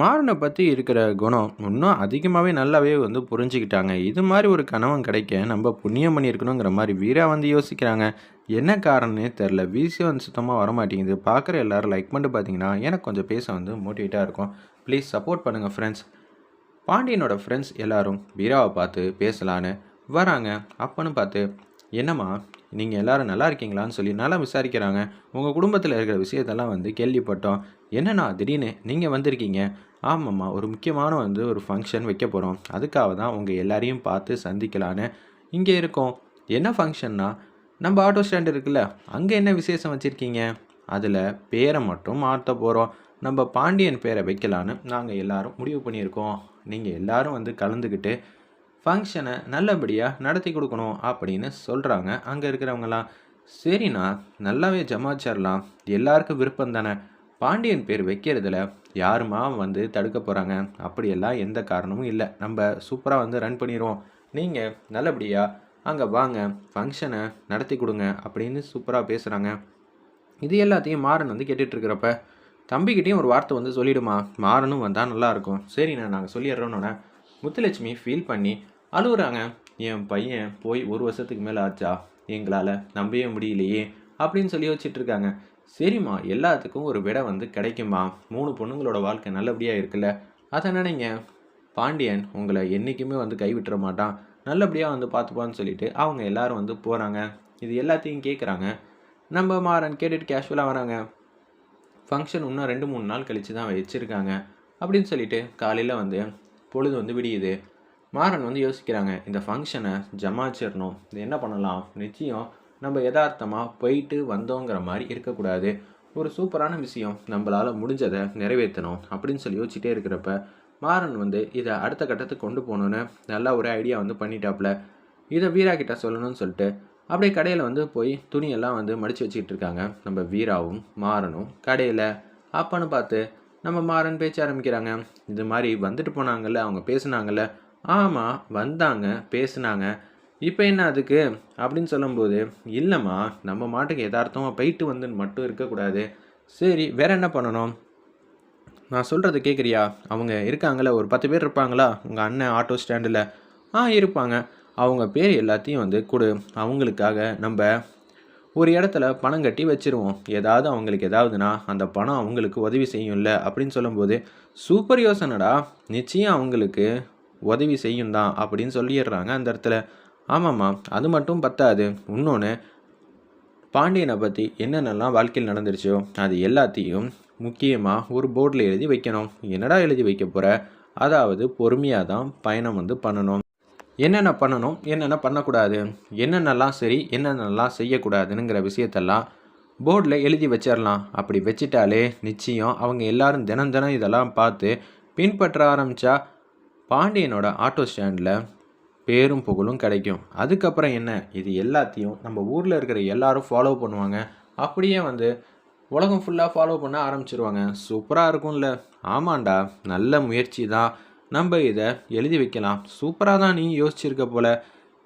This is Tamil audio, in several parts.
மாறனை பற்றி இருக்கிற குணம் இன்னும் அதிகமாகவே நல்லாவே வந்து புரிஞ்சுக்கிட்டாங்க. இது மாதிரி ஒரு கணவன் கிடைக்க நம்ம புண்ணியம் பண்ணியிருக்கணுங்கிற மாதிரி வீரா வந்து யோசிக்கிறாங்க. என்ன காரணம்னே தெரில வீசி வந்து சுத்தமாக வரமாட்டேங்குது. பார்க்குற எல்லோரும் லைக் பண்ணிட்டு பார்த்தீங்கன்னா எனக்கு கொஞ்சம் பேச வந்து மோட்டிவேட்டாக இருக்கும். ப்ளீஸ் சப்போர்ட் பண்ணுங்கள் ஃப்ரெண்ட்ஸ் பாண்டியனோட ஃப்ரெண்ட்ஸ் எல்லாரும் வீராவை பார்த்து பேசலான்னு வராங்க. அப்பன்னு பார்த்து என்னம்மா நீங்கள் எல்லோரும் நல்லா இருக்கீங்களான்னு சொல்லி நல்லா விசாரிக்கிறாங்க. உங்கள் குடும்பத்தில் இருக்கிற விஷயத்தெல்லாம் வந்து கேள்விப்பட்டோம். என்னண்ணா திடீர்னு நீங்கள் வந்திருக்கீங்க? ஆமாம்மா ஒரு முக்கியமான வந்து ஒரு ஃபங்க்ஷன் வைக்க போகிறோம் அதுக்காக தான் உங்கள் எல்லாரையும் பார்த்து சந்திக்கலான்னு இங்கே இருக்கோம். என்ன ஃபங்க்ஷன்னா நம்ம ஆட்டோ ஸ்டாண்ட் இருக்குல்ல அங்கே என்ன விசேஷம் வச்சுருக்கீங்க? அதில் பேரை மட்டும் மாற்ற போகிறோம் நம்ம பாண்டியன் பேரை வைக்கலான்னு நாங்கள் எல்லோரும் முடிவு பண்ணியிருக்கோம். நீங்கள் எல்லோரும் வந்து கலந்துக்கிட்டு ஃபங்க்ஷனை நல்லபடியாக நடத்தி கொடுக்கணும் அப்படின்னு சொல்கிறாங்க அங்கே இருக்கிறவங்களாம் சரிண்ணா நல்லாவே ஜமாச்சிடலாம் எல்லாருக்கும் விருப்பம் தானே. பாண்டியன் பேர் வைக்கிறதுல யாருமா வந்து தடுக்க போகிறாங்க அப்படியெல்லாம் எந்த காரணமும் இல்லை. நம்ம சூப்பராக வந்து ரன் பண்ணிடுவோம் நீங்கள் நல்லபடியாக அங்கே வாங்க ஃபங்க்ஷனை நடத்தி கொடுங்க அப்படின்னு சூப்பராக பேசுகிறாங்க இது எல்லாத்தையும் மாறன் வந்து கேட்டுட்ருக்கிறப்ப தம்பிக்கிட்டேயும் ஒரு வார்த்தை வந்து சொல்லிவிடுமா மாறனும் வந்தால் நல்லாயிருக்கும் சரிண்ணா நாங்கள் சொல்லிடுறோன்னொன்னே முத்துலட்சுமி ஃபீல் பண்ணி அழுகுறாங்க என் பையன் போய் ஒரு வருஷத்துக்கு மேலே ஆச்சா? எங்களால் நம்பவே முடியலையே அப்படின்னு சொல்லி வச்சுட்டு இருக்காங்க. சரிம்மா எல்லாத்துக்கும் ஒரு விடை வந்து கிடைக்குமா மூணு பொண்ணுங்களோட வாழ்க்கை நல்லபடியாக இருக்குல்ல? அதை நினைங்க. பாண்டியன் உங்களை என்றைக்குமே வந்து கைவிட்டுற மாட்டான். நல்லபடியாக வந்து பார்த்துப்பான்னு சொல்லிட்டு அவங்க எல்லாரும் வந்து போகிறாங்க இது எல்லாத்தையும் கேட்குறாங்க நம்ம மாறன் கேட்டுட்டு கேஷுவலாக வராங்க. ஃபங்க்ஷன் இன்னும் ரெண்டு மூணு நாள் கழித்து தான் வச்சுருக்காங்க அப்படின்னு சொல்லிட்டு காலையில் வந்து பொழுது வந்து விடியுது. மாறன் வந்து யோசிக்கிறாங்க இந்த ஃபங்க்ஷனை ஜமாச்சிடணும் இது என்ன பண்ணலாம்? நிச்சயம் நம்ம யதார்த்தமாக போயிட்டு வந்தோங்கிற மாதிரி இருக்கக்கூடாது. ஒரு சூப்பரான விஷயம் நம்மளால் முடிஞ்சதை நிறைவேற்றணும் அப்படின்னு சொல்லி யோசிச்சுட்டே இருக்கிறப்ப மாறன் வந்து இதை அடுத்த கட்டத்துக்கு கொண்டு போகணுன்னு நல்லா ஒரு ஐடியா வந்து பண்ணிட்டாப்புல இதை வீரா கிட்ட சொல்லணும்னு சொல்லிட்டு அப்படியே கடையில் வந்து போய் துணியெல்லாம் வந்து மடித்து வச்சுக்கிட்டு இருக்காங்க. நம்ம வீராவும் மாறனும் கடையில். அப்பன்னு பார்த்து நம்ம மாறன் பேச்ச ஆரம்பிக்கிறாங்க. இது மாதிரி வந்துட்டு போனாங்கல்ல அவங்க பேசுனாங்கல்ல. ஆமாம் வந்தாங்க பேசுனாங்க. இப்போ என்ன அதுக்கு? அப்படின்னு சொல்லும்போது இல்லைம்மா நம்ம மாட்டுக்கு எதார்த்தமாக போயிட்டு வந்துன்னு மட்டும் இருக்கக்கூடாது. சரி வேற என்ன பண்ணணும்? நான் சொல்கிறது கேட்குறியா அவங்க இருக்காங்களே ஒரு பத்து பேர் இருப்பாங்களா? உங்கள் அண்ணன் ஆட்டோ ஸ்டாண்டில். ஆ இருப்பாங்க. அவங்க பேர் எல்லாத்தையும் வந்து கொடு. அவங்களுக்காக நம்ம ஒரு இடத்துல பணம் கட்டி வச்சிருவோம். ஏதாவது அவங்களுக்கு ஏதாவதுனா அந்த பணம் அவங்களுக்கு உதவி செய்யும்ல அப்படின்னு சொல்லும்போது சூப்பர் யோசனைடா நிச்சயம் அவங்களுக்கு உதவி செய்யும் தான் அப்படின்னு சொல்லிடுறாங்க அந்த இடத்துல. ஆமாம்மா அது மட்டும் பத்தாது. இன்னொன்று பாண்டியனை பற்றி என்னென்னலாம் வாழ்க்கையில் நடந்துருச்சோ அது எல்லாத்தையும் முக்கியமாக ஒரு போர்டில் எழுதி வைக்கணும். என்னடா எழுதி வைக்க போகிற அதாவது பொறுமையாக தான் பயணம் வந்து பண்ணணும். என்னென்ன பண்ணணும் என்னென்ன பண்ணக்கூடாது என்னென்னலாம் சரி என்னென்னலாம் செய்யக்கூடாதுங்கிற விஷயத்தெல்லாம் போர்டில் எழுதி வச்சிடலாம் அப்படி வச்சிட்டாலே நிச்சயம் அவங்க எல்லாரும் தினம் தினம் இதெல்லாம் பார்த்து பின்பற்ற ஆரம்பித்தா பாண்டியனோட ஆட்டோ ஸ்டாண்டில் பேரும் புகழும் கிடைக்கும். அதுக்கப்புறம் என்ன? இது எல்லாத்தையும் நம்ம ஊரில் இருக்கிற எல்லாரும் ஃபாலோ பண்ணுவாங்க. அப்படியே வந்து உலகம் ஃபுல்லாக ஃபாலோ பண்ண ஆரம்பிச்சிருவாங்க. சூப்பராக இருக்கும்ல. ஆமாண்டா நல்ல முயற்சி தான். நம்ம இதை எழுதி வைக்கலாம். சூப்பராக தான் நீ யோசிச்சிருக்க போல்.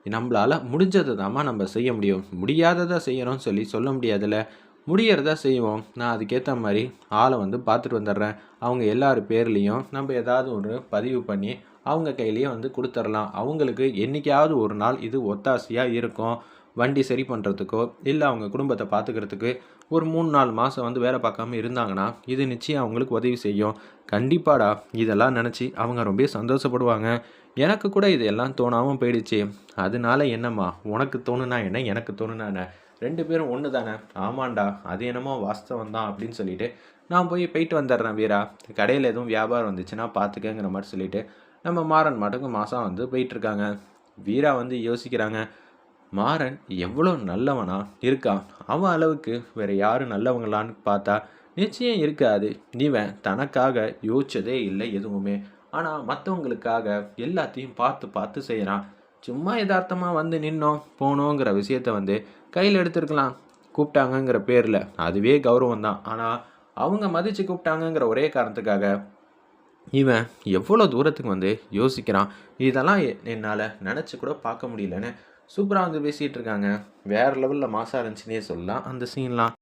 நம்மளால் முடிஞ்சதை தாம்மா நம்ம செய்ய முடியும். முடியாததை செய்யணும்னு சொல்லி சொல்ல முடியாதுல்ல. முடியறதா செய்வோம். நான் அதுக்கேற்ற மாதிரி ஆளை வந்து பார்த்துட்டு வந்துடுறேன். அவங்க எல்லார் பேர்லேயும் நம்ம ஏதாவது ஒரு பதிவு பண்ணி அவங்க கையிலேயே வந்து கொடுத்துர்லாம் அவங்களுக்கு என்றைக்காவது ஒரு நாள் இது ஒத்தாசையாக இருக்கும். வண்டி சரி பண்ணுறதுக்கோ இல்லை அவங்க குடும்பத்தை பார்த்துக்கிறதுக்கு ஒரு மூணு நாலு மாதம் வந்து வேலை பார்க்காம இருந்தாங்கன்னா இது நிச்சயம் அவங்களுக்கு உதவி செய்யும். கண்டிப்பாடா இதெல்லாம் நினச்சி அவங்க ரொம்ப சந்தோஷப்படுவாங்க. எனக்கு கூட இதெல்லாம் தோணாமல் போயிடுச்சு. அதனால என்னம்மா உனக்கு தோணுனா என்ன எனக்கு தோணுனா என்ன? ரெண்டு பேரும் ஒன்று தானே ஆமாண்டா அது என்னமோ வாஸ்தவம் தான் அப்படின்னு சொல்லிட்டு நான் போய் போயிட்டு வந்துடுறேன் வீரா. கடையில் எதுவும் வியாபாரம் வந்துச்சுன்னா பார்த்துக்கங்கிற மாதிரி சொல்லிட்டு நம்ம மாறன் மாட்டுக்கு மாதம் வந்து போயிட்டுருக்காங்க வீரா வந்து யோசிக்கிறாங்க மாறன் எவ்வளோ நல்லவனா இருக்கான்? அவன் அளவுக்கு வேற யாரும் நல்லவங்களான்னு பார்த்தா நிச்சயம் இருக்காது. இவன் தனக்காக யோசிச்சதே இல்லை எதுவுமே. ஆனால் மற்றவங்களுக்காக எல்லாத்தையும் பார்த்து பார்த்து செய்கிறான் சும்மா யதார்த்தமாக வந்து நின்னோம் போனோங்கிற விஷயத்த வந்து கையில் எடுத்துருக்கலாம். கூப்பிட்டாங்கங்கிற பேரில் அதுவே கௌரவம் தான். ஆனால் அவங்க மதித்து கூப்பிட்டாங்கங்கிற ஒரே காரணத்துக்காக இவன் எவ்வளோ தூரத்துக்கு வந்து யோசிக்கிறான்? இதெல்லாம் என்னால் நினச்சி கூட பார்க்க முடியலன்னு சூப்பராக வந்து பேசிகிட்டு இருக்காங்க வேறு லெவலில் மாசாக இருந்துச்சுன்னே சொல்லலாம். அந்த சீன்லாம்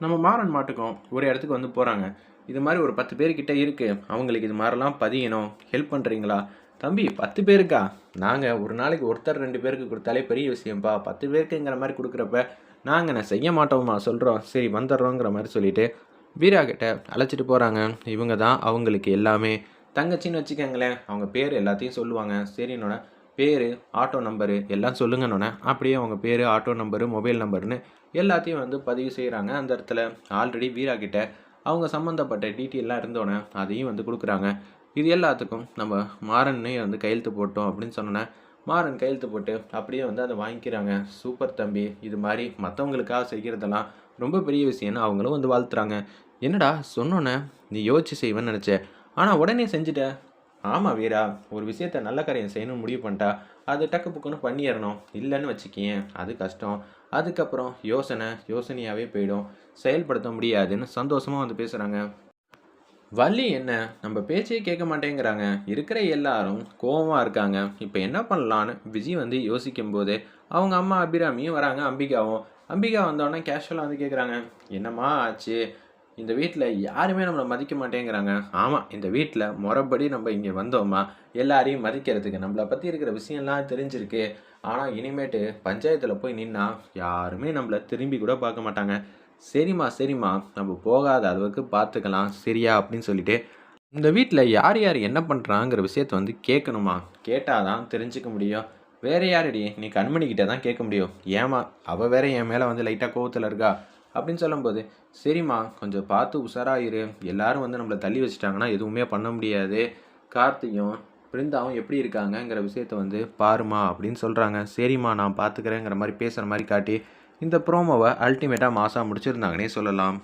நம்ம மாறன் மாட்டுக்கும் ஒரு இடத்துக்கு வந்து போகிறாங்க இது மாதிரி ஒரு பத்து பேர்கிட்ட இருக்குது அவங்களுக்கு இது மாதிரிலாம் பதியணும். ஹெல்ப் பண்ணுறீங்களா தம்பி பத்து பேருக்கா? நாங்கள் ஒரு நாளைக்கு ஒருத்தர் ரெண்டு பேருக்கு கொடுத்தாலே பெரிய விஷயம்ப்பா. பத்து பேருக்குங்கிற மாதிரி கொடுக்குறப்ப நாங்கள் நான் செய்ய மாட்டோமா சொல்கிறோம் சரி வந்துடுறோங்கிற மாதிரி சொல்லிட்டு வீரா கிட்ட அழைச்சிட்டு போகிறாங்க இவங்க தான் அவங்களுக்கு எல்லாமே. தங்கச்சின்னு வச்சுக்கோங்களேன். அவங்க பேர் எல்லாத்தையும் சொல்லுவாங்க. சரி என்னோட பேர் ஆட்டோ நம்பரு எல்லாம் சொல்லுங்கன்னொன்னே அப்படியே அவங்க பேர் ஆட்டோ நம்பரு மொபைல் நம்பர்னு எல்லாத்தையும் வந்து பதிவு செய்கிறாங்க அந்த இடத்துல ஆல்ரெடி வீரா கிட்ட அவங்க சம்மந்தப்பட்ட டீட்டெயிலாம் இருந்தோன்னே அதையும் வந்து கொடுக்குறாங்க. இது எல்லாத்துக்கும் நம்ம மாறன்னே வந்து கையெழுத்து போட்டோம் அப்படின்னு சொன்னோன்னே மாறன் கையெழுத்து போட்டு அப்படியே வந்து அதை வாங்கிக்கிறாங்க. சூப்பர் தம்பி இது மாதிரி மற்றவங்களுக்காக செய்கிறதெல்லாம் ரொம்ப பெரிய விஷயம்னு அவங்களும் வந்து வாழ்த்துறாங்க. என்னடா சொன்னோன்னே நீ யோசிச்சு செய்வேன்னு நினச்சேன் ஆனால் உடனே செஞ்சுட்ட. ஆமாம் வீரா ஒரு விஷயத்த நல்ல காரியம் செய்யணும்னு முடிவு பண்ணிட்டா அது டக்கு புக்குன்னு பண்ணிடணும் இல்லைன்னு வச்சுக்கேன் அது கஷ்டம். அதுக்கப்புறம் யோசனை யோசனையாகவே போயிடும். செயல்படுத்த முடியாதுன்னு சந்தோஷமாக வந்து பேசுகிறாங்க வள்ளி என்ன நம்ம பேச்சே கேட்க மாட்டேங்கிறாங்க. இருக்கிற எல்லாரும் கோவமாக இருக்காங்க. இப்போ என்ன பண்ணலான்னு விஜய் வந்து யோசிக்கும் போது அவங்க அம்மா அபிராமியும் வராங்க அம்பிகாவும். அம்பிகா வந்தோடனே கேஷுவலாக வந்து கேட்குறாங்க என்னம்மா ஆச்சு? இந்த வீட்டில் யாருமே நம்மளை மதிக்க மாட்டேங்கிறாங்க. ஆமாம் இந்த வீட்டில் முறைப்படி நம்ம இங்கே வந்தோமா எல்லாரையும் மதிக்கிறதுக்கு நம்மளை பற்றி இருக்கிற விஷயம்லாம் தெரிஞ்சிருக்கு. ஆனால் இனிமேட்டு பஞ்சாயத்தில் போய் நின்னா யாருமே நம்மளை திரும்பி கூட பார்க்க மாட்டாங்க. சரிம்மா சரிம்மா நம்ம போகாத அளவுக்கு பார்த்துக்கலாம் சரியா அப்படின்னு சொல்லிட்டு இந்த வீட்டில் யார் யார் என்ன பண்ணுறாங்கிற விஷயத்த வந்து கேட்கணுமா கேட்டால் தான் தெரிஞ்சுக்க முடியும். வேறு யாரடி? நீ கண்மணிக்கிட்ட தான் கேட்க முடியும். ஏமா அவள் வேற என் மேலே வந்து லைட்டாக கோவத்தில் இருக்கா? அப்படின்னு சொல்லும்போது சரிம்மா கொஞ்சம் பார்த்து உஷாராயிரு. எல்லாரும் வந்து நம்மளை தள்ளி வச்சுட்டாங்கன்னா எதுவுமே பண்ண முடியாது. கார்த்தியும் பிருந்தாவும் எப்படி இருக்காங்கங்கிற விஷயத்த வந்து பாருமா அப்படின்னு சொல்கிறாங்க சரிம்மா நான் பார்த்துக்கிறேங்கிற மாதிரி பேசுகிற மாதிரி காட்டி இந்த ப்ரோமோவை அல்டிமேட்டாக மாசாக முடிச்சிருந்தாங்கன்னே சொல்லலாம்.